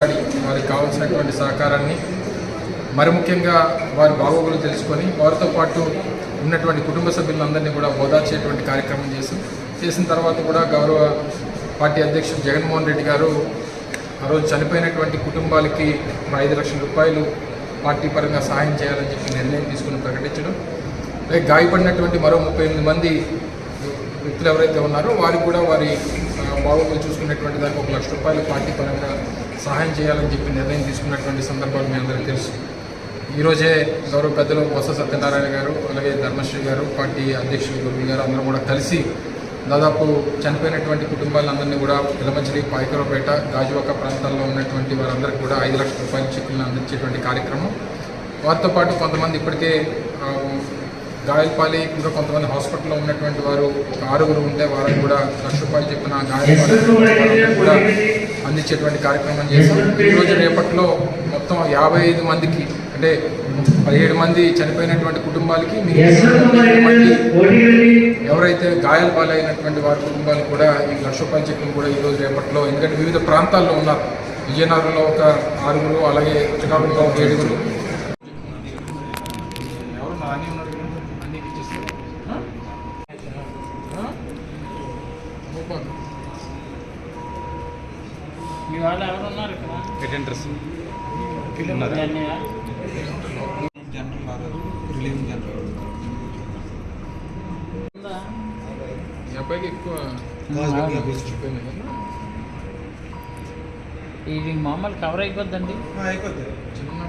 వారికి కావలసినటువంటి సహకారాన్ని మరి ముఖ్యంగా వారి బాగోగులు తెలుసుకొని వారితో పాటు ఉన్నటువంటి కుటుంబ సభ్యులందరినీ కూడా ఓదార్చేటువంటి కార్యక్రమం చేసి చేసిన తర్వాత కూడా గౌరవ పార్టీ అధ్యక్షుడు జగన్మోహన్ రెడ్డి గారు ఆ రోజు చనిపోయినటువంటి కుటుంబాలకి ఐదు లక్షల రూపాయలు పార్టీ పరంగా సహాయం చేయాలని చెప్పి నిర్ణయం తీసుకుని ప్రకటించడం అలాగే గాయపడినటువంటి మరో ముప్పై ఎనిమిది మంది వ్యక్తులు ఎవరైతే ఉన్నారో వారికి కూడా వారి బాగోగులు చూసుకునేటువంటి దానికి ఒక లక్ష రూపాయలు పార్టీ పరంగా సహాయం చేయాలని చెప్పి నిర్ణయం తీసుకున్నటువంటి సందర్భాలు మీ అందరికీ తెలుసు. ఈరోజే గౌరవ పెద్దలు బొత్స సత్యనారాయణ గారు అలాగే ధర్మశ్రీ గారు పార్టీ అధ్యక్షులు గురువు గారు అందరూ కూడా కలిసి దాదాపు చనిపోయినటువంటి కుటుంబాలందరినీ కూడా పిలమంచిలి పాయకరపేట గాజువాక ప్రాంతాల్లో ఉన్నటువంటి వారందరికీ కూడా ఐదు లక్షల రూపాయల చెక్కులను అందించేటువంటి కార్యక్రమం. వారితో పాటు కొంతమంది ఇప్పటికే గాయలపాలి ఇంకా కొంతమంది హాస్పిటల్లో ఉన్నటువంటి వారు ఒక ఆరుగురు ఉంటే వారికి కూడా లక్ష రూపాయలు చెప్పిన గాయలపాలి కూడా అందించేటువంటి కార్యక్రమం చేశాం. ఈరోజు రేపట్లో మొత్తం యాభై ఐదు మందికి అంటే పదిహేడు మంది చనిపోయినటువంటి కుటుంబాలకి ఎవరైతే గాయాల పాలైనటువంటి వారి కుటుంబాలు కూడా ఈ లక్ష రూపాయల చెక్కును కూడా ఈరోజు రేపట్లో ఎందుకంటే వివిధ ప్రాంతాల్లో ఉన్నారు విజయనగరంలో ఒక ఆరుగురు అలాగే శ్రీకాకుళంలో ఒక ఏడుగురు. ఎవరు నాని ఉన్నారు? మీ వాళ్ళు ఎవరు ఉన్నారు ఇక్కడ? ధన్యవాదాలు జనరల్ రిలీవ్ జనరల్ ఉందా? ఈ అబ్బాయికి ఎక్కువ ఇది మామూలు కవర్ అయిపోద్దండి. అయిపోద్ది. చిన్న